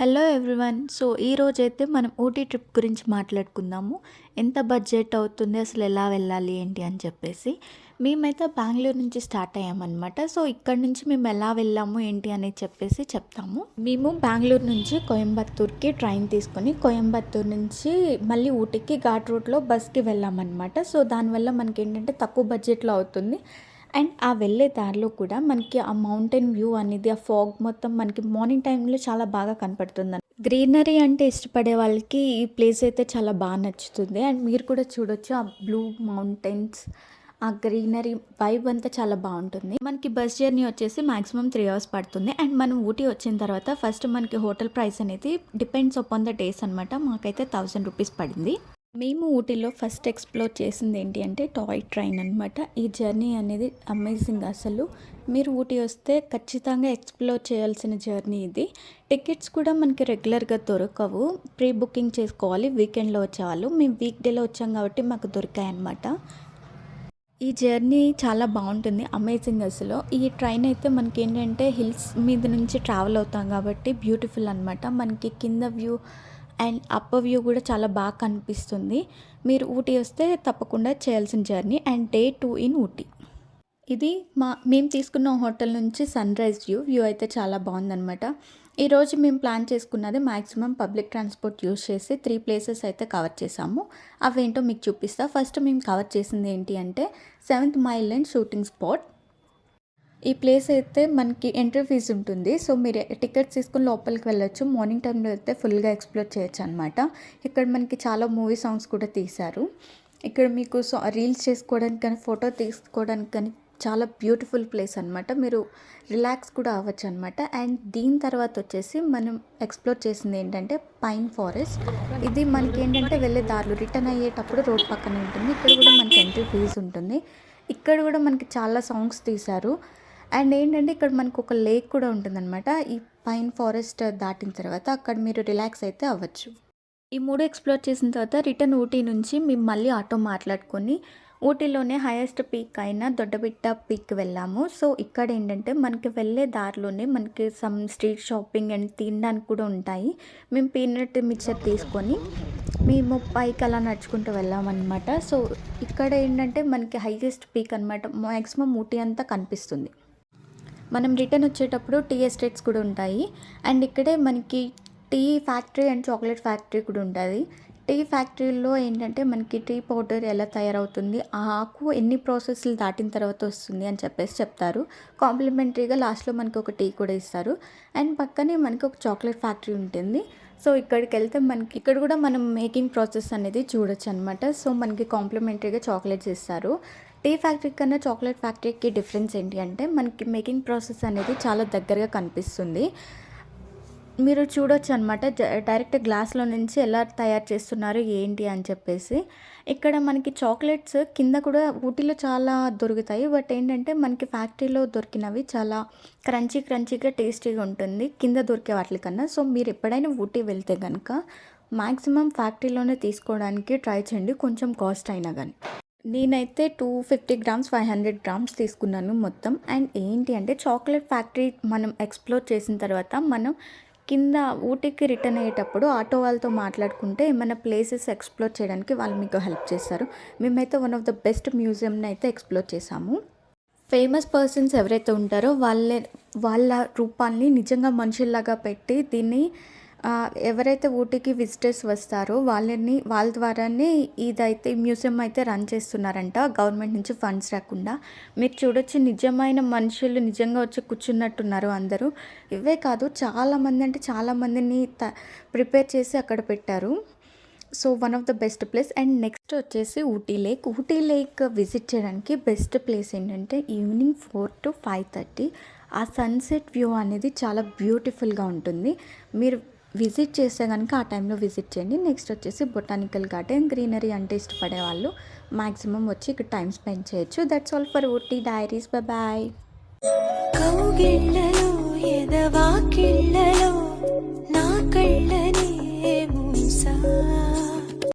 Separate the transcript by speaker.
Speaker 1: Hello everyone. So ఈ రోజైతే మనం ఊటీ ట్రిప్ గురించి మాట్లాడుకుందాము. ఎంత బడ్జెట్ అవుతుంది అసలు ఎలా వెళ్ళాలి ఏంటి అని చెప్పేసి. మేమైతే బెంగళూరు నుంచి స్టార్ట్ అయ్యామన్నమాట. సో ఇక్కడ నుంచి మేము ఎలా వెళ్ళాము ఏంటి అని చెప్పేసి చెప్తాము. మేము బెంగళూరు నుంచి కోయంబత్తూర్కి ట్రైన్ తీసుకొని కోయంబత్తూర్ నుంచి మళ్ళీ ఊటీకి ఘాట్ రూట్లో బస్కి వెళ్ళామన్నమాట. సో దానివల్ల మనకి ఏంటంటే తక్కువ బడ్జెట్లో అవుతుంది. అండ్ ఆ వెళ్ళే దారిలో కూడా మనకి ఆ మౌంటైన్ వ్యూ అనేది ఆ ఫాగ్ మొత్తం మనకి మార్నింగ్ టైంలో చాలా బాగా కనపడుతుంది గ్రీనరీ అంటే ఇష్టపడే వాళ్ళకి ఈ ప్లేస్ అయితే చాలా బాగా నచ్చుతుంది. అండ్ మీరు కూడా చూడొచ్చు ఆ బ్లూ మౌంటైన్స్ ఆ గ్రీనరీ వైబ్ అంతా చాలా బాగుంటుంది. మనకి బస్ జర్నీ వచ్చేసి మాక్సిమం త్రీ అవర్స్ పడుతుంది. అండ్ మనం ఊటీ వచ్చిన తర్వాత ఫస్ట్ మనకి హోటల్ ప్రైస్ అనేది డిపెండ్స్ అపాన్ ద డేస్ అనమాట మాకైతే థౌజండ్ రూపీస్ పడింది. మేము ఊటీలో ఫస్ట్ ఎక్స్ప్లోర్ చేసింది ఏంటి అంటే టాయ్ ట్రైన్ అనమాట ఈ జర్నీ అనేది అమేజింగ్ అసలు. మీరు ఊటీ వస్తే ఖచ్చితంగా ఎక్స్ప్లోర్ చేయాల్సిన జర్నీ ఇది. టికెట్స్ కూడా మనకి రెగ్యులర్గా దొరకవు. ప్రీ బుకింగ్ చేసుకోవాలి వీకెండ్లో వచ్చేవాళ్ళు. మేము వీక్ డేలో వచ్చాం కాబట్టి మాకు దొరికాయి అనమాట ఈ జర్నీ చాలా బాగుంటుంది అమేజింగ్ అసలు. ఈ ట్రైన్ అయితే మనకి ఏంటంటే హిల్స్ మీద నుంచి ట్రావెల్ అవుతాం కాబట్టి బ్యూటిఫుల్ అనమాట మనకి కింద వ్యూ అండ్ అప్పర్ వ్యూ కూడా చాలా బాగా కనిపిస్తుంది. మీరు ఊటీ వస్తే తప్పకుండా చేయాల్సిన journey and day two in Ooty. ఇది మా మేము తీసుకున్న హోటల్ నుంచి సన్ రైజ్ వ్యూ. వ్యూ అయితే చాలా బాగుందనమాట ఈరోజు మేము ప్లాన్ చేసుకున్నది మ్యాక్సిమం పబ్లిక్ ట్రాన్స్పోర్ట్ యూస్ చేసి త్రీ ప్లేసెస్ అయితే కవర్ చేసాము అవేంటో మీకు చూపిస్తా. ఫస్ట్ మేము కవర్ చేసింది ఏంటి అంటే seventh mile and shooting spot. ఈ ప్లేస్ అయితే మనకి ఎంట్రీ ఫీజు ఉంటుంది. సో మీరు టికెట్స్ తీసుకుని లోపలికి వెళ్ళొచ్చు. మార్నింగ్ టైంలో అయితే ఫుల్గా ఎక్స్ప్లోర్ చేయొచ్చు అనమాట ఇక్కడ మనకి చాలా మూవీ సాంగ్స్ కూడా తీశారు. ఇక్కడ మీకు రీల్స్ చేసుకోవడానికి కానీ ఫోటో తీసుకోవడానికి కానీ చాలా బ్యూటిఫుల్ ప్లేస్ అనమాట మీరు రిలాక్స్ కూడా అవ్వచ్చు అనమాట అండ్ దీని తర్వాత వచ్చేసి మనం ఎక్స్ప్లోర్ చేసింది ఏంటంటే పైన్ ఫారెస్ట్ ఇది మనకి ఏంటంటే వెళ్ళే దారులు రిటర్న్ అయ్యేటప్పుడు రోడ్ పక్కన ఉంటుంది. ఇక్కడ కూడా మనకి ఎంట్రీ ఫీజు ఉంటుంది. ఇక్కడ కూడా మనకి చాలా సాంగ్స్ తీశారు. అండ్ ఏంటంటే ఇక్కడ మనకు ఒక లేక్ కూడా ఉంటుందన్నమాట. ఈ పైన్ ఫారెస్ట్ దాటిన తర్వాత అక్కడ మీరు రిలాక్స్ అయితే అవ్వచ్చు. ఈ మూడు ఎక్స్ప్లోర్ చేసిన తర్వాత రిటర్న్ ఊటీ నుంచి మేము మళ్ళీ ఆటో మాట్లాడుకొని ఊటీలోనే హైయెస్ట్ పీక్ అయిన దొడ్డబిట్ట పీక్ వెళ్ళాము. సో ఇక్కడ ఏంటంటే మనకి వెళ్ళే దారిలోనే మనకి సమ్ స్ట్రీట్ షాపింగ్ అండ్ తినడానికి కూడా ఉంటాయి. మేము పీనట్ మిక్చర్ తీసుకొని మేము పైకి అలా నడుచుకుంటూ వెళ్ళామన్నమాట. సో ఇక్కడ ఏంటంటే మనకి హైయెస్ట్ పీక్ అనమాట మ్యాక్సిమం ఊటీ అంతా కనిపిస్తుంది. మనం రిటర్న్ వచ్చేటప్పుడు టీ ఎస్టేట్స్ కూడా ఉంటాయి. అండ్ ఇక్కడే మనకి tea factory and chocolate factory కూడా ఉంటుంది. టీ ఫ్యాక్టరీలో ఏంటంటే మనకి టీ పౌడర్ ఎలా తయారవుతుంది ఆ ఆకు ఎన్ని ప్రాసెస్లు దాటిన తర్వాత వస్తుంది అని చెప్పేసి చెప్తారు. కాంప్లిమెంటరీగా లాస్ట్లో మనకి ఒక టీ కూడా ఇస్తారు. అండ్ పక్కనే మనకి ఒక చాక్లెట్ ఫ్యాక్టరీ ఉంటుంది. సో ఇక్కడికి వెళ్తే మనకి ఇక్కడ కూడా మనం మేకింగ్ ప్రాసెస్ అనేది చూడొచ్చు అనమాట సో మనకి కాంప్లిమెంటరీగా చాక్లెట్స్ ఇస్తారు. టీ ఫ్యాక్టరీ కన్నా చాక్లెట్ ఫ్యాక్టరీకి డిఫరెన్స్ ఏంటి అంటే మనకి మేకింగ్ ప్రాసెస్ అనేది చాలా దగ్గరగా కనిపిస్తుంది. మీరు చూడొచ్చు అనమాట డైరెక్ట్ గ్లాస్లో నుంచి ఎలా తయారు చేస్తున్నారు ఏంటి అని చెప్పేసి. ఇక్కడ మనకి చాక్లెట్స్ కింద కూడా ఊటీలో చాలా దొరుకుతాయి. బట్ ఏంటంటే మనకి ఫ్యాక్టరీలో దొరికినవి చాలా క్రంచీ క్రంచీగా టేస్టీగా ఉంటుంది. కింద దొరికే వాటికన్నా. సో మీరు ఎప్పుడైనా ఊటీ వెళ్తే కనుక మ్యాక్సిమం ఫ్యాక్టరీలోనే తీసుకోవడానికి ట్రై చేయండి. కొంచెం కాస్ట్ అయినా కానీ నేనైతే two fifty grams five hundred grams తీసుకున్నాను మొత్తం. అండ్ ఏంటి అంటే చాక్లెట్ ఫ్యాక్టరీ మనం ఎక్స్ప్లోర్ చేసిన తర్వాత మనం కింద ఊటీకి రిటర్న్ అయ్యేటప్పుడు ఆటో వాళ్ళతో మాట్లాడుకుంటే ఏమైనా ప్లేసెస్ ఎక్స్ప్లోర్ చేయడానికి వాళ్ళు మీకు హెల్ప్ చేస్తారు. మేమైతే వన్ ఆఫ్ ద బెస్ట్ మ్యూజియంని అయితే ఎక్స్ప్లోర్ చేసాము ఫేమస్ పర్సన్స్ ఎవరైతే ఉంటారో వాళ్ళే వాళ్ళ రూపాన్ని నిజంగా మనుషుల్లాగా పెట్టి దీన్ని ఎవరైతే ఊటీకి విజిటర్స్ వస్తారో వాళ్ళని వాళ్ళ ద్వారానే ఇదైతే మ్యూజియం అయితే రన్ చేస్తున్నారంట. గవర్నమెంట్ నుంచి ఫండ్స్ రాకుండా. మీరు చూడొచ్చు నిజమైన మనుషులు నిజంగా వచ్చి కూర్చున్నట్టున్నారు అందరూ. ఇవే కాదు చాలామంది అంటే చాలామందిని త ప్రిపేర్ చేసి అక్కడ పెట్టారు. So one of the best place and next వచ్చేసి Ooty lake Ooty lake visit చేయడానికి బెస్ట్ ప్లేస్ ఏంటంటే evening four to five thirty ఆ సన్సెట్ వ్యూ అనేది చాలా బ్యూటిఫుల్గా ఉంటుంది. మీరు విజిట్ చేస్తే కనుక ఆ టైంలో విజిట్ చేయండి. నెక్స్ట్ వచ్చేసి బొటానికల్ గార్డెన్. గ్రీనరీ అంటే ఇష్టపడే వాళ్ళు మ్యాక్సిమం వచ్చి ఇక్కడ టైం స్పెండ్ చేయొచ్చు. That's all for Ooty diaries bye
Speaker 2: నా కళ్ళనే మూసా.